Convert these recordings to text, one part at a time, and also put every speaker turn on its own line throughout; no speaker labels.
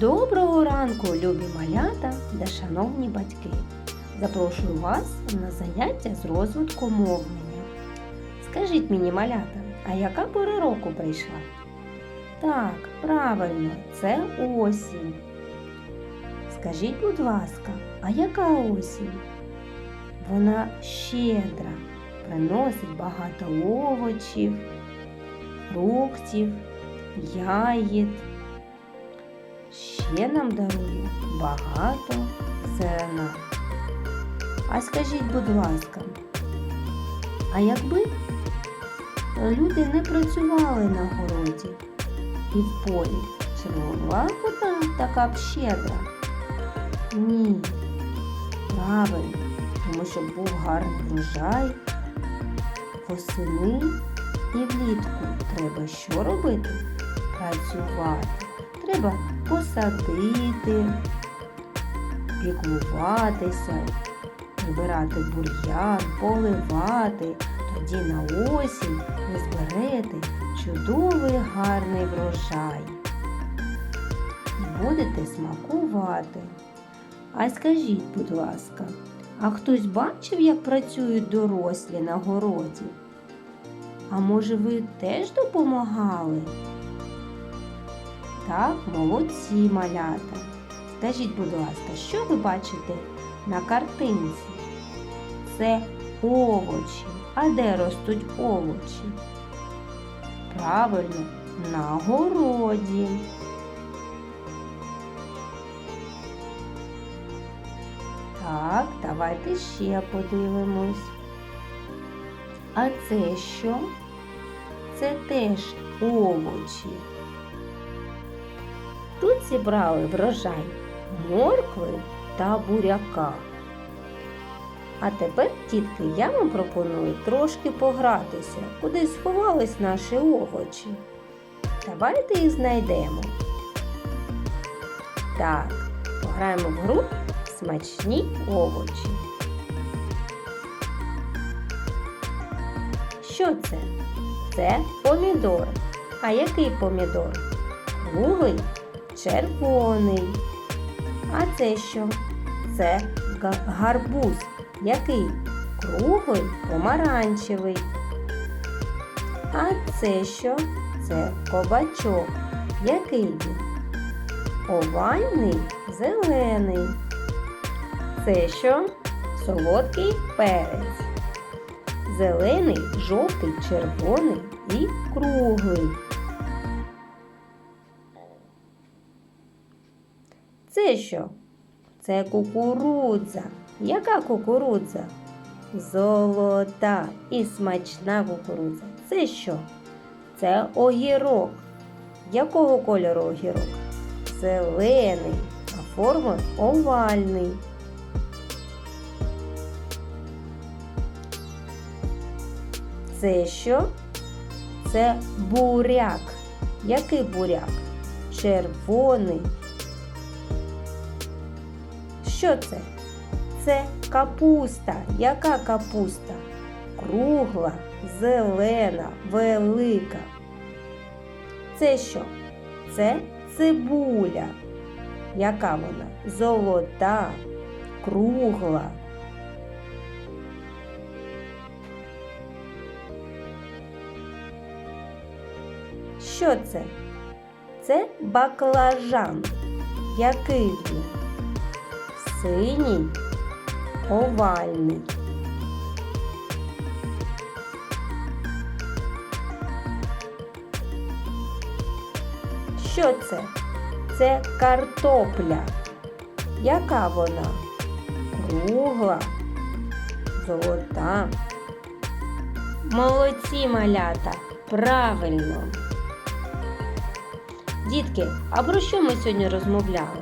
Доброго ранку, любі малята та шановні батьки! Запрошую вас на заняття з розвитку мовлення. Скажіть мені, малята, а яка пора року прийшла? Так, правильно, це осінь. Скажіть, будь ласка, а яка осінь? Вона щедра, приносить багато овочів, фруктів, ягід. Ще нам дарує багато зерна. А скажіть, будь ласка, а якби люди не працювали на городі і в полі, чи була вона така б щедра? Ні. Правильно, тому що був гарний врожай, восени і влітку треба що робити? Працювати. Треба посадити, піклуватися, прибирати бур'ян, поливати. Тоді на осінь ви зберете чудовий гарний врожай. І будете смакувати. А скажіть, будь ласка, а хтось бачив, як працюють дорослі на городі? А може ви теж допомагали? Так, молодці малята. Скажіть, будь ласка, що ви бачите на картинці? Це овочі. А де ростуть овочі? Правильно, на городі. Так, давайте ще подивимось. А це що? Це теж овочі. Тут зібрали врожай моркви та буряка. А тепер, тітки, я вам пропоную трошки погратися, куди сховались наші овочі. Давайте їх знайдемо. Так, пограємо в гру смачні овочі. Що це? Це помідор. А який помідор? Круглий червоний. А це що? Це гарбуз. Який? Круглий помаранчевий. А це що? Це кабачок. Який він? Овальний зелений. Це що? Солодкий перець. Зелений, жовтий, червоний і круглий. Це що? Це кукурудза. Яка кукурудза? Золота і смачна кукурудза. Це що? Це огірок. Якого кольору огірок? Зелений, а форма овальний. Це що? Це буряк. Який буряк? Червоний. Що це? Це капуста. Яка капуста? Кругла, зелена, велика. Це що? Це цибуля. Яка вона? Золота, кругла. Що це? Це баклажан. Який він? Синій, овальний. Що це? Це картопля. Яка вона? Кругла, золота. Молодці малята! Правильно! Дітки, а про що ми сьогодні розмовляли?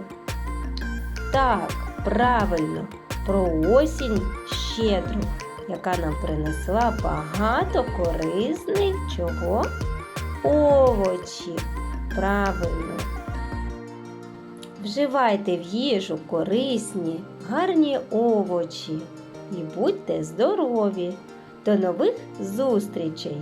Так, правильно, про осінь щедру, яка нам принесла багато корисних чого? Овочів. Правильно. Вживайте в їжу корисні, гарні овочі і будьте здорові. До нових зустрічей!